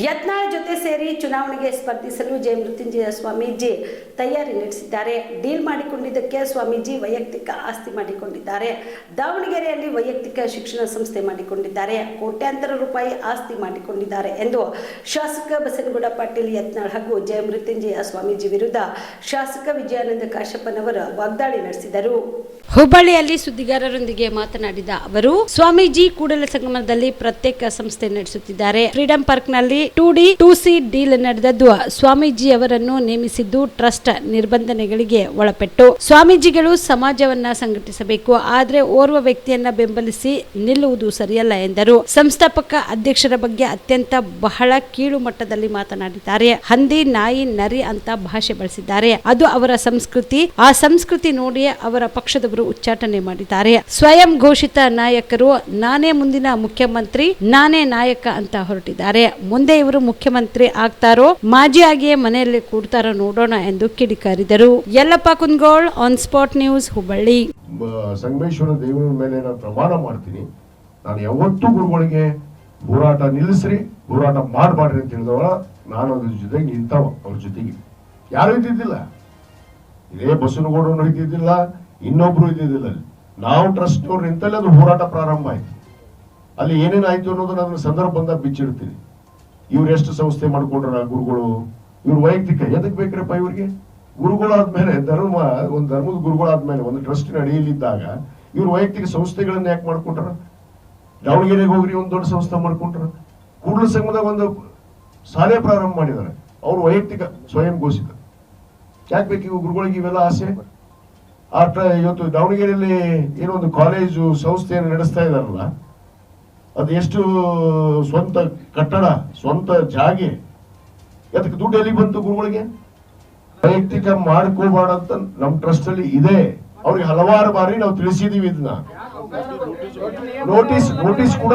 ಯತ್ನಾಳ್ ಜೊತೆ ಸೇರಿ ಚುನಾವಣೆಗೆ ಸ್ಪರ್ಧಿಸಲು ಜೆ. ಮೃತ್ಯುಂಜಯ ಸ್ವಾಮೀಜಿ ತಯಾರಿ ನಡೆಸಿದ್ದಾರೆ. ಡೀಲ್ ಮಾಡಿಕೊಂಡಿದ್ದಕ್ಕೆ ಸ್ವಾಮೀಜಿ ವೈಯಕ್ತಿಕ ಆಸ್ತಿ ಮಾಡಿಕೊಂಡಿದ್ದಾರೆ. ದಾವಣಗೆರೆಯಲ್ಲಿ ವೈಯಕ್ತಿಕ ಶಿಕ್ಷಣ ಸಂಸ್ಥೆ ಮಾಡಿಕೊಂಡಿದ್ದಾರೆ. ಕೋಟ್ಯಾಂತರ ರೂಪಾಯಿ ಆಸ್ತಿ ಮಾಡಿಕೊಂಡಿದ್ದಾರೆ ಎಂದು ಶಾಸಕ ಬಸನಗೌಡ ಪಾಟೀಲ್, ಯತ್ನಾಳ್ ಹಾಗೂ ಜಯ ಮೃತ್ಯುಂಜಯ ಸ್ವಾಮೀಜಿ ವಿರುದ್ಧ ಶಾಸಕ ವಿಜಯಾನಂದ ಕಾಶಪ್ಪನವರ ವಾಗ್ದಾಳಿ ನಡೆಸಿದರು. ಹುಬ್ಬಳ್ಳಿಯಲ್ಲಿ ಸುದ್ದಿಗಾರರೊಂದಿಗೆ ಮಾತನಾಡಿದ ಅವರು, ಸ್ವಾಮೀಜಿ ಕೂಡಲ ಸಂಗಮದಲ್ಲಿ ಪ್ರತ್ಯೇಕ ಸಂಸ್ಥೆ ನಡೆಸುತ್ತಿದ್ದಾರೆ. ಫ್ರೀಡಂ ಪಾರ್ಕ್ನಲ್ಲಿ two D two C deal ನಡೆದದ್ದು ಸ್ವಾಮೀಜಿ ಅವರನ್ನು ನೇಮಿಸಿದ್ದು ಟ್ರಸ್ಟ್ ನಿರ್ಬಂಧನೆಗಳಿಗೆ ಒಳಪಟ್ಟು. ಸ್ವಾಮೀಜಿಗಳು ಸಮಾಜವನ್ನ ಸಂಘಟಿಸಬೇಕು, ಆದ್ರೆ ಓರ್ವ ವ್ಯಕ್ತಿಯನ್ನ ಬೆಂಬಲಿಸಿ ನಿಲ್ಲುವುದು ಸರಿಯಲ್ಲ ಎಂದರು. ಸಂಸ್ಥಾಪಕ ಅಧ್ಯಕ್ಷರ ಬಗ್ಗೆ ಅತ್ಯಂತ ಬಹಳ ಕೀಳು ಮಟ್ಟದಲ್ಲಿ ಮಾತನಾಡಿದ್ದಾರೆ. ಹಂದಿ, ನಾಯಿ, ನರಿ ಅಂತ ಭಾಷೆ ಬಳಸಿದ್ದಾರೆ. ಅದು ಅವರ ಸಂಸ್ಕೃತಿ. ಆ ಸಂಸ್ಕೃತಿ ನೋಡಿ ಅವರ ಪಕ್ಷದವರು ಉಚ್ಚಾಟನೆ ಮಾಡಿದ್ದಾರೆ. ಸ್ವಯಂ ಘೋಷಿತ ನಾಯಕರು ನಾನೇ ಮುಂದಿನ ಮುಖ್ಯಮಂತ್ರಿ, ನಾನೇ ನಾಯಕ ಅಂತ ಹೊರಟಿದ್ದಾರೆ. ಮುಂದೆ ಇವರು ಮುಖ್ಯಮಂತ್ರಿ ಆಗ್ತಾರೋ, ಮಾಜಿ ಆಗಿಯೇ ಮನೆಯಲ್ಲಿ ಕೂಡ್ತಾರೋ ನೋಡೋಣ ಎಂದು ಕಿಡಿಕಾರಿದರು. Yallappa Kundgol on spot news Hubballi. Sangameshwara ದೇವರ ಮೇಲೆ ನಾನು ಪ್ರಮಾಣ ಮಾಡ್ತೀನಿ. ನಾನು ಯಾವತ್ತೂ ಗುರುಗಳಿಗೆ ಹೋರಾಟ ನಿಲ್ಲಿಸ್ರಿ, ಹೋರಾಟ ಮಾಡಬಾರ್ರಿ ಅಂತ ಹೇಳಿದವ ನಾನು ಅದ್ರ ಜೊತೆಗೆ ನಿಂತವ, ಅವ್ರ ಜೊತೆಗೆ. ಯಾರು ಇದ್ದಿದ್ದಿಲ್ಲ ಇದೇ ಬಸವನಗೌಡನು ಇದ್ದಿದ್ದಿಲ್ಲ ಇನ್ನೊಬ್ರು ಇದ್ದಿದ್ದಿಲ್ಲ. ಅಲ್ಲಿ ನಾವು ಟ್ರಸ್ಟ್ ಅವ್ರು ನಿಂತಲ್ಲಿ ಅದು ಹೋರಾಟ ಪ್ರಾರಂಭ ಆಯ್ತು. ಅಲ್ಲಿ ಏನೇನಾಯ್ತು ಅನ್ನೋದು ನನ್ನ ಸಂದರ್ಭ ಬಂದಾಗ ಬಿಚ್ಚಿಡ್ತೀನಿ ಇವ್ರು ಎಷ್ಟು ಸಂಸ್ಥೆ ಮಾಡ್ಕೊಂಡ್ರ ಗುರುಗಳು? ಇವ್ರ ವೈಯಕ್ತಿಕ, ಎದಕ್ ಬೇಕ್ರಪ್ಪ ಇವ್ರಿಗೆ? ಗುರುಗಳಾದ್ಮೇಲೆ ಧರ್ಮ, ಒಂದು ಧರ್ಮದ ಗುರುಗಳಾದ್ಮೇಲೆ, ಒಂದು ಟ್ರಸ್ಟಿನ ಅಡಿಯಲ್ಲಿದ್ದಾಗ ಇವ್ರ ವೈಯಕ್ತಿಕ ಸಂಸ್ಥೆಗಳನ್ನ ಯಾಕೆ ಮಾಡ್ಕೊಂಡ್ರ? ದಾವಣಗೆರೆಗೆ ಹೋಗ್ರಿ, ಒಂದು ದೊಡ್ಡ ಸಂಸ್ಥೆ ಮಾಡ್ಕೊಂಡ್ರ. ಕೂಡಲ ಸಂಘದಾಗ ಒಂದು ಶಾಲೆ ಪ್ರಾರಂಭ ಮಾಡಿದ್ದಾರೆ. ಅವ್ರು ವೈಯಕ್ತಿಕ ಸ್ವಯಂ ಘೋಷಿತ ಯಾಕೆ ಬೇಕು ಇವು ಗುರುಗಳಿಗೆ ಇವೆಲ್ಲ ಆಸೆ? ಆ ಟ್ರ- ಇವತ್ತು ದಾವಣಗೆರೆಯಲ್ಲಿ ಏನೋ ಒಂದು ಕಾಲೇಜು ಸಂಸ್ಥೆಯನ್ನು ನಡೆಸ್ತಾ ಇದ್ದಾರಲ್ಲ, ಅದು ಎಷ್ಟು ಸ್ವಂತ ಕಟ್ಟಡ, ಸ್ವಂತ ಜಾಗೆ. ಅದಕ್ಕೆ ದುಡ್ಡು ಎಲ್ಲಿ ಬಂತು ಗುರುಗಳಿಗೆ? ವೈಯಕ್ತಿಕ ಮಾಡ್ಕೋಬಾರ್ದಂತ ನಮ್ಮ ಟ್ರಸ್ಟ್ ಅಲ್ಲಿ ಇದೆ. ಅವ್ರಿಗೆ ಹಲವಾರು ಬಾರಿ ನಾವು ತಿಳಿಸಿದೀವಿ ಇದನ್ನ. ನೋಟಿಸ್ ನೋಟಿಸ್ ಕೂಡ